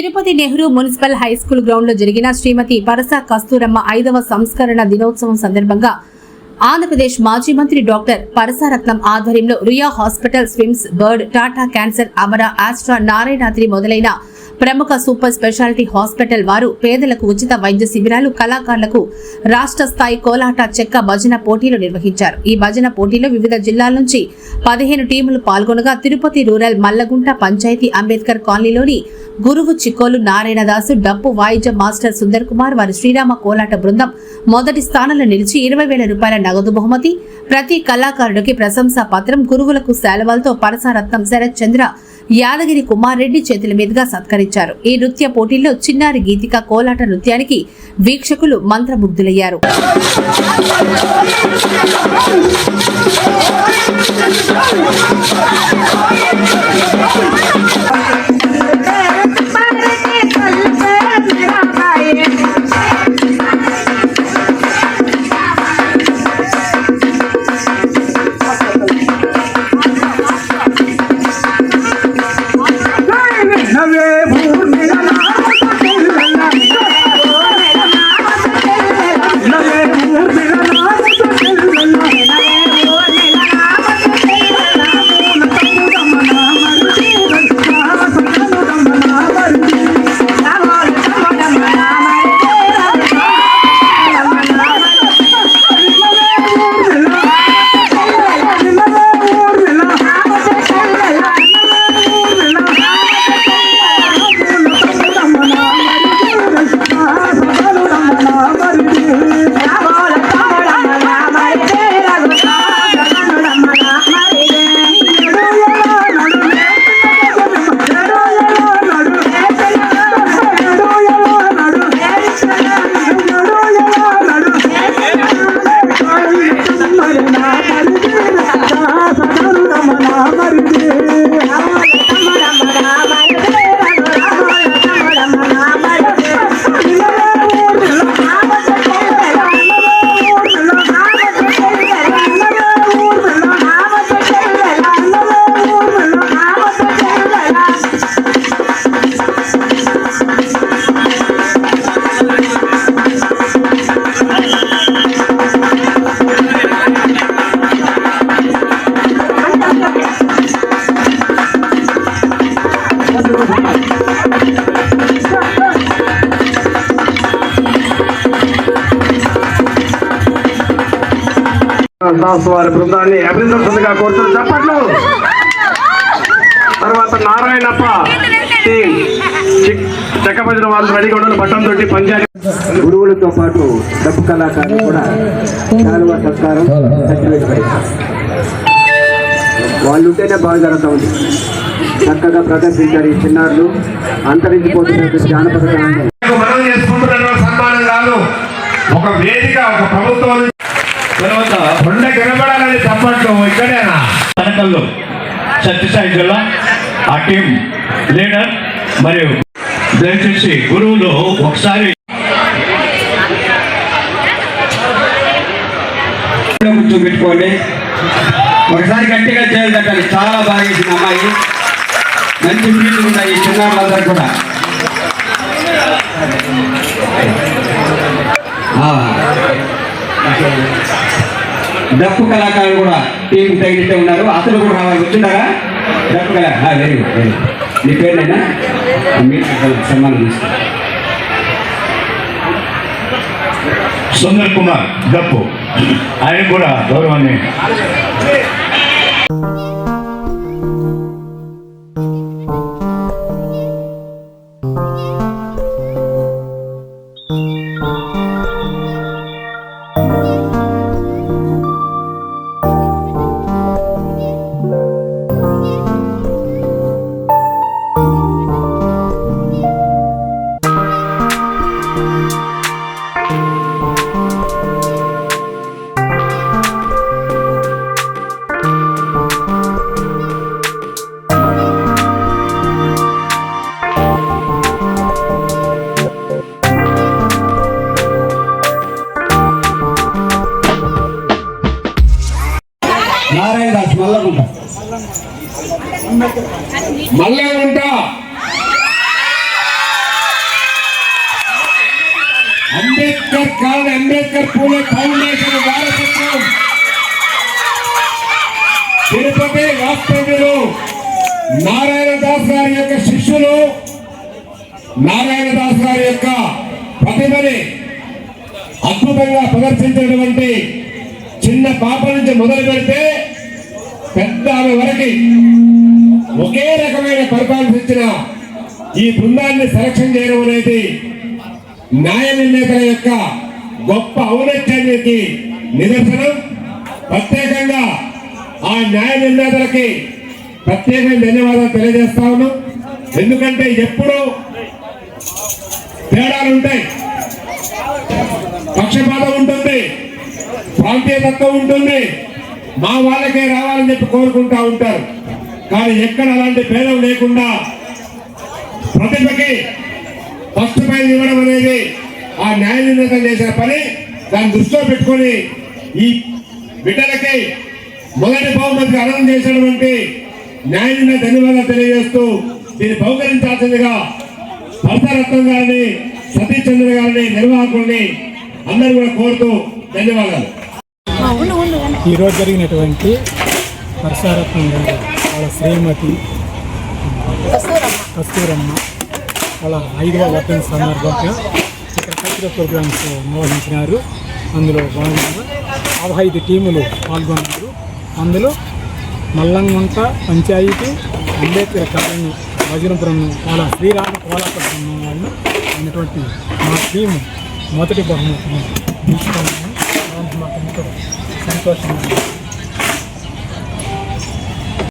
Tirupati Nehru municipal high school గ్రౌండ్లో జరిగిన శ్రీమతి పరస కస్తూరమ్మ ఐదవ సంస్కరణ దినోత్సవం సందర్భంగా ఆంధ్రప్రదేశ్ మాజీ మంత్రి డాక్టర్ పరసారత్నం ఆధ్వర్యంలో Ruia hospital SVIMS BIRRD Tata cancer Amara ఆస్ట్రా Narayanadri మొదలైన ప్రముఖ సూపర్ స్పెషాలిటీ హాస్పిటల్ వారు పేదలకు ఉచిత వైద్య శిబిరాలు కళాకారులకు రాష్ట్ర స్థాయి కోలాట చెక్క భజన పోటీలు నిర్వహించారు. ఈ భజన పోటీలో వివిధ జిల్లాల నుంచి పదిహేను టీములు పాల్గొనగా తిరుపతి రూరల్ మల్లగుంట పంచాయతీ అంబేద్కర్ కాలనీలోని గురువు చిక్కోలు నారాయణదాసు డప్పు వాయిద్య మాస్టర్ సుందర్ కుమార్ వారి శ్రీరామ కోలాట బృందం మొదటి స్థానంలో నిలిచి ఇరవై వేల రూపాయల నగదు బహుమతి ప్రతి కళాకారుడికి ప్రశంసా పత్రం గురువులకు శాలువాలతో పరసారత్నం శరత్ చంద్ర యాదగిరి కుమార్ రెడ్డి చేతుల మీదుగా సత్కరించారు. ఈ నృత్య పోటీల్లో చిన్నారి గీతిక కోలాట నృత్యానికి వీక్షకులు మంత్రముగ్ధులయ్యారు. వారి బృందాన్ని అభినందించగా కోరుతున్న చప్పట్లు. తర్వాత నారాయణప్ప టీం వాళ్ళు రెడీగా ఉండాలి పట్టం తోటి పంచాయతీ గురువులతో పాటు డబ్బు కళాకారులు కూడా చాలా సత్కారం వాళ్ళు ఉంటేనే బాగా జరుగుతూ ఉంది. చక్కగా ప్రదర్శించారు ఈ చిన్నారులు. అంతరించిపోతున్న జానపద కళని మనం చేసుకుంటున్న సన్మానం కాదు. ఒక వేదిక ఒక ప్రభుత్వం తర్వాత కొండ కనబడాలని చప్పట్లు ఇక్కడేనా? తనకల్లో సత్యసాయి జిల్లా ఆ టీం లీడర్ మరియు దయచేసి గురువులు ఒకసారి కూర్చోబెట్టుకోండి ఒకసారి గట్టిగా చేయాలి చాలా బాగా చేసింది అమ్మాయి. మంచి ఫీల్డ్ ఉన్నాయి చిన్నారులందరూ కూడా. డప్పు కళాకారులు కూడా టీం తగిలితే ఉన్నారు. అతను కూడా రావాలి వచ్చిండారా? డప్పు కళా వెరీ గుడ్ వెరీ గుడ్ మీ పేరునైనా? మీరు సన్మానం సుందర్ కుమార్ డప్పు. ఆయన కూడా గౌరవాన్ని మళ్ళా ఉంటా. అంబేద్కర్ కాల్ అంబేద్కర్ పూలే ఫౌండేషన్ వారసత్వం. తిరుపతి వాస్తవ్యులు నారాయణ దాస్ గారి యొక్క శిష్యులు నారాయణ దాస్ గారి యొక్క ప్రతిభని అద్భుతంగా ప్రదర్శించినటువంటి చిన్న పాప నుంచి మొదలు పెడితే పెద్ద ఆమె వరకు ఈ బృందాన్ని సెలక్షన్ చేయడం అనేది న్యాయ నిర్ణేతల యొక్క గొప్ప ఔన్నత్యానికి నిదర్శనం. ప్రత్యేకంగా ఆ న్యాయ నిర్ణేతలకి ప్రత్యేకమైన ధన్యవాదాలు తెలియజేస్తా ఉన్నాం. ఎందుకంటే ఎప్పుడూ తేడాలు ఉంటాయి. పక్షపాతం ఉంటుంది. ప్రాంతీయ తత్వం ఉంటుంది. మా వాళ్ళకే రావాలని చెప్పి కోరుకుంటా ఉంటారు. కానీ ఎక్కడ అలాంటి భేదం లేకుండా ప్రతిభకి ఫస్ట్ ప్రైజ్ ఇవ్వడం అనేది ఆ న్యాయ నిర్ణేతలు చేసిన పని. దాన్ని దృష్టిలో పెట్టుకొని ఈ బిడ్డలకి మొదటి బహుమతికి అర్థం చేసినటువంటి న్యాయ నిన్న ధన్యవాదాలు తెలియజేస్తూ దీన్ని బహుకరించాల్సిందిగా భరతరత్నం గారిని సతీష్ చంద్ర గారిని నిర్వాహకుల్ని అందరూ కూడా కోరుతూ ధన్యవాదాలు. ఈరోజు జరిగినటువంటి వర్షారత్నం గారు వాళ్ళ శ్రీమతి కస్తూరమ్మ వాళ్ళ ఐదవ వర్ధన సందర్భంగా ఇక్కడ కల్చరల్ ప్రోగ్రామ్స్ నిర్వహించినారు. అందులో భాగంగా పదహైదు టీములు పాల్గొన్నారు. అందులో మల్లంగుంట పంచాయతీ అంబేద్కర్ కాలనీ వజ్రపురం వాళ్ళ శ్రీరామ కోలాపట్నం వాళ్ళు అయినటువంటి మా టీము మొదటి బహుమతిని తీసుకోవాలని మాకు ఎంతో సంతోషంగా ఉంది.